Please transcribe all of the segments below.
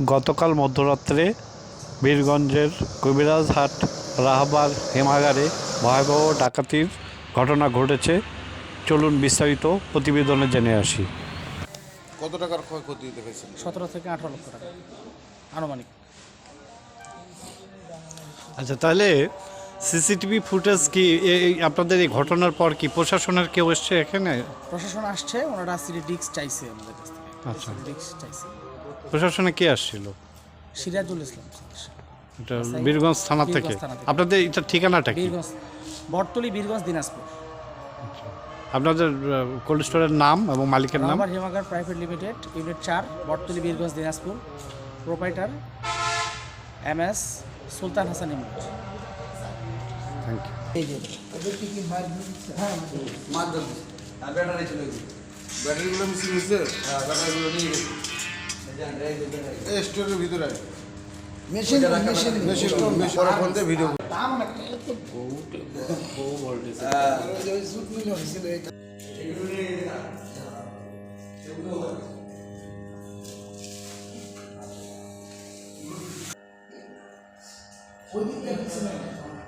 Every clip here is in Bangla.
গতকাল মধ্যরাত্রে বীরগঞ্জের কবিরাজহাট রাহবার হিমাগারে ভয়াবহ ডাকাতির ঘটনা ঘটেছে। চলুন বিস্তারিত প্রতিবেদনে জেনে আসি। কত টাকার ক্ষয়ক্ষতি দেখেছেন? সতেরো থেকে আঠারো লক্ষ টাকা। আনুমানিক। আচ্ছা তাহলে সিসিটিভি ফুটেজ কি এই আপনাদের এই ঘটনার পর কি প্রশাসনের কেউ এসছে এখানে? প্রশাসন আসছে ওনারা সিটি ডিস্ক চাইছে আমাদের কাছ থেকে। আচ্ছা। ডিস্ক চাইছে। প্রশাসনে কে আসছিল? সিরাজুল ইসলাম এটা বীরগঞ্জ থানা বীরগঞ্জ থেকে থানা থেকে। আপনাদের এটা ঠিকানাটা কি? বীরগঞ্জ বটতলি বীরগঞ্জ দিনাজপুর। আপনাদের কোল্ড স্টোরের নাম এবং মালিকের নাম? রাবার হিমাগার প্রাইভেট লিমিটেড ইউনিট চার Botoli Birganj Dinajpur. Proprietor M S Sultan Hasan ইমুট thank you এই যে। ব্যাটারিগুলো মিশিয়ে নিচ্ছে এই স্টোরের ভিতরে machine machine machine machine phone দিয়ে ভিডিও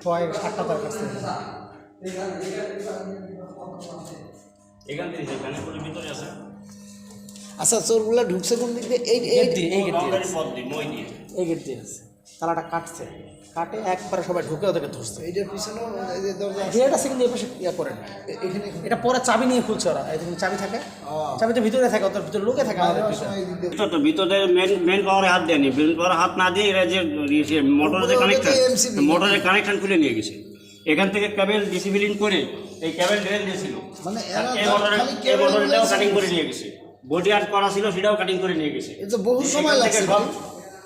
ছয় সাতটা তার কাছ থেকে এখান থেকে যে কানেপুরের ভিতরে আছে আচ্ছা চোরগুলা ঢুকছে কোন দিক দিয়ে? এই এই গেট দিয়ে এই গেট দিয়ে আছে। তালাটা কাটছে। কাটে একবারে সবাই ঢুকে ওদেরকে ধরছে। এইটার পিছনে এই যে দরজা গেট আছে কিন্তু এই পাশে ইয়া করে। না এখানে এটা পরে চাবি নিয়ে খুলছে ওরা। এই দেখুন চাবি থাকে? চাবি তো ভিতরে থাকে ওদের ভিতরে লোকে থাকে আমাদের তো ভিতরে। মেন মেন পাওয়ারে হাত দেয়নি। মেন পাওয়ারে হাত না দিয়ে এরা যে ইয়ে মোটরের যে কানেকশন মোটরের কানেকশন খুলে নিয়ে গেছে। এখান থেকে কেবল ডিসিপ্লিন করে এই কেবল ড্রেন দিয়েছিল। মানে এই মোটরের কাটিং করে নিয়ে গেছে। বডি আর্ট করা ছিল সেটাও কাটিং করে নিয়ে গেছে। এ তো বহু সময় লাগছে।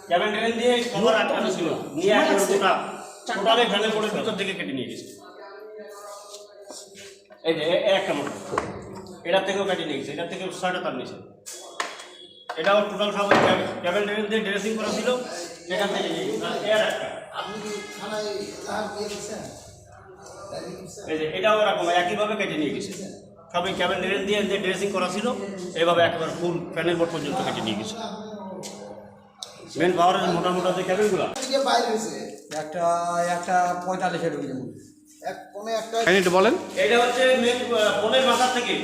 কেবল ড্রেন দিয়ে কভার আটকানো ছিল। নিয়ে একবার গোটা টোটালে ফ্যানের বোর্ডের ভিতর থেকে কেটে নিয়ে গেছে। এই যে এ- এ একটা মোটর এটার থেকেও কেটে নিয়ে গেছে। এটার থেকে ছয়টা তার নিয়েছে। এটাও টোটাল সব কেবল ড্রেন দিয়ে ড্রেসিং করা ছিল। এখান থেকে নিয়ে গেছে। আর এর একটা। আপনি কি থানায় তার দিয়ে দিচ্ছেন এই যে এটাও এরকম একইভাবে কেটে নিয়ে গেছে। সবাই কেবল ড্রেন দিয়ে যে ড্রেসিং করা ছিল এইভাবে একেবারে ফুল ফ্যানের বোর্ড পর্যন্ত কেটে নিয়ে গেছে। মেন পাওয়ারের মোটা মোটা যে কেবলগুলো থেকে বাইরে হয়েছে। একটা একটা পঁয়তাল্লিশে ঢুকে যাব একটা বলেন। এটা হচ্ছে মেন ফোনের মাথা থেকে।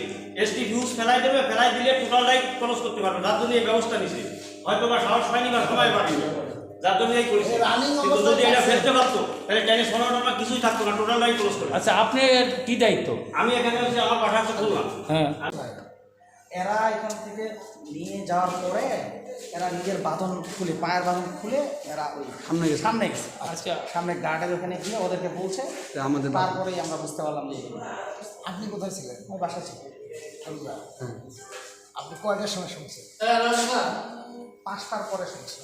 এসটি ফিউজ ফেলাই দেবে ফেলাই দিলে টোটাল লাইট ক্লোজ করতে পারবে। তার জন্য এই ব্যবস্থা নিছে। হয়তো বা সাহস পায়নি বা সময় পায়নি। যার জন্য এই করেছে। কিন্তু যদি এটা ফেলতে পারতো তাহলে কিছুই থাকতো না টোটাল লাইট ক্লোজ করে। আচ্ছা আপনি কি দায়িত্ব? আমি এখানে হচ্ছে আমার পাঠা হ্যাঁ। এরা এখান থেকে নিয়ে যাওয়ার পরে এরা নিজের বাঁধন খুলে পায়ের বাঁধন খুলে এরা ওই সামনে গেছে। সামনে গেছে। আচ্ছা। সামনে গার্ডের ওখানে গিয়ে ওদেরকে বলছে আমাদের তারপরেই আমরা বুঝতে পারলাম যে আপনি কোথায় ছিলেন? আমার বাসা ছিল আপনি কয়টার সময় শুনছেন? পাঁচটার পরে শুনছি